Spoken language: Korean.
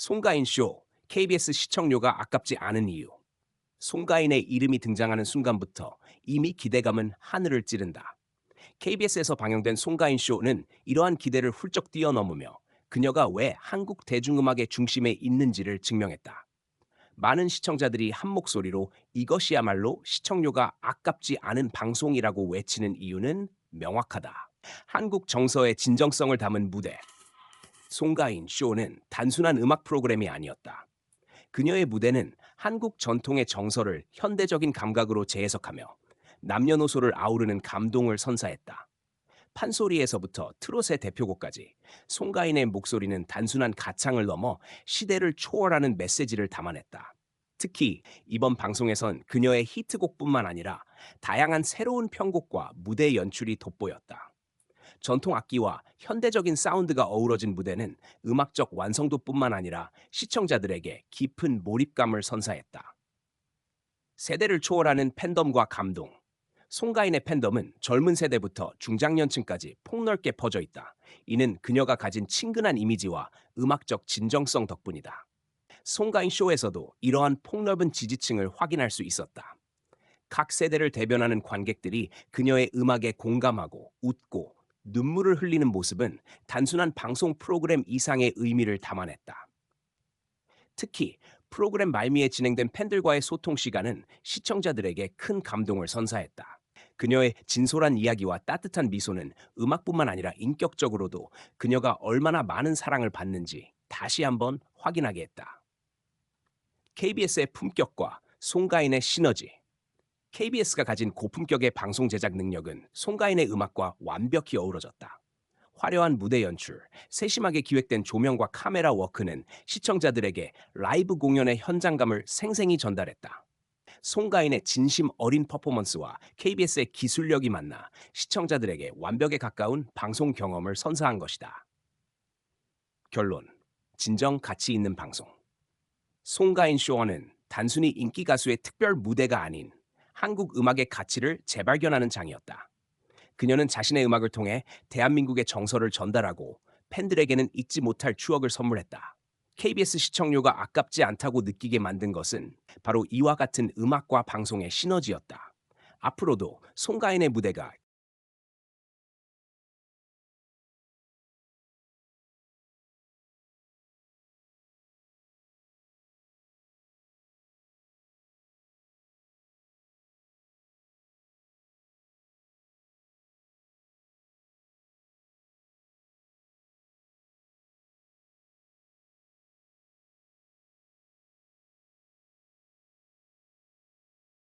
송가인 쇼, KBS 시청료가 아깝지 않은 이유. 송가인의 이름이 등장하는 순간부터 이미 기대감은 하늘을 찌른다. KBS에서 방영된 송가인 쇼는 이러한 기대를 훌쩍 뛰어넘으며 그녀가 왜 한국 대중음악의 중심에 있는지를 증명했다. 많은 시청자들이 한 목소리로 이것이야말로 시청료가 아깝지 않은 방송이라고 외치는 이유는 명확하다. 한국 정서의 진정성을 담은 무대. 송가인 쇼는 단순한 음악 프로그램이 아니었다. 그녀의 무대는 한국 전통의 정서를 현대적인 감각으로 재해석하며 남녀노소를 아우르는 감동을 선사했다. 판소리에서부터 트롯의 대표곡까지 송가인의 목소리는 단순한 가창을 넘어 시대를 초월하는 메시지를 담아냈다. 특히 이번 방송에선 그녀의 히트곡뿐만 아니라 다양한 새로운 편곡과 무대 연출이 돋보였다. 전통 악기와 현대적인 사운드가 어우러진 무대는 음악적 완성도뿐만 아니라 시청자들에게 깊은 몰입감을 선사했다. 세대를 초월하는 팬덤과 감동. 송가인의 팬덤은 젊은 세대부터 중장년층까지 폭넓게 퍼져 있다. 이는 그녀가 가진 친근한 이미지와 음악적 진정성 덕분이다. 송가인 쇼에서도 이러한 폭넓은 지지층을 확인할 수 있었다. 각 세대를 대변하는 관객들이 그녀의 음악에 공감하고 웃고 눈물을 흘리는 모습은 단순한 방송 프로그램 이상의 의미를 담아냈다. 특히 프로그램 말미에 진행된 팬들과의 소통 시간은 시청자들에게 큰 감동을 선사했다. 그녀의 진솔한 이야기와 따뜻한 미소는 음악뿐만 아니라 인격적으로도 그녀가 얼마나 많은 사랑을 받는지 다시 한번 확인하게 했다. KBS의 품격과 송가인의 시너지. KBS가 가진 고품격의 방송 제작 능력은 송가인의 음악과 완벽히 어우러졌다. 화려한 무대 연출, 세심하게 기획된 조명과 카메라 워크는 시청자들에게 라이브 공연의 현장감을 생생히 전달했다. 송가인의 진심 어린 퍼포먼스와 KBS의 기술력이 만나 시청자들에게 완벽에 가까운 방송 경험을 선사한 것이다. 결론. 진정 가치 있는 방송. 송가인 쇼어는 단순히 인기 가수의 특별 무대가 아닌 한국 음악의 가치를 재발견하는 장이었다. 그녀는 자신의 음악을 통해 대한민국의 정서를 전달하고 팬들에게는 잊지 못할 추억을 선물했다. KBS 시청료가 아깝지 않다고 느끼게 만든 것은 바로 이와 같은 음악과 방송의 시너지였다. 앞으로도 송가인의 무대가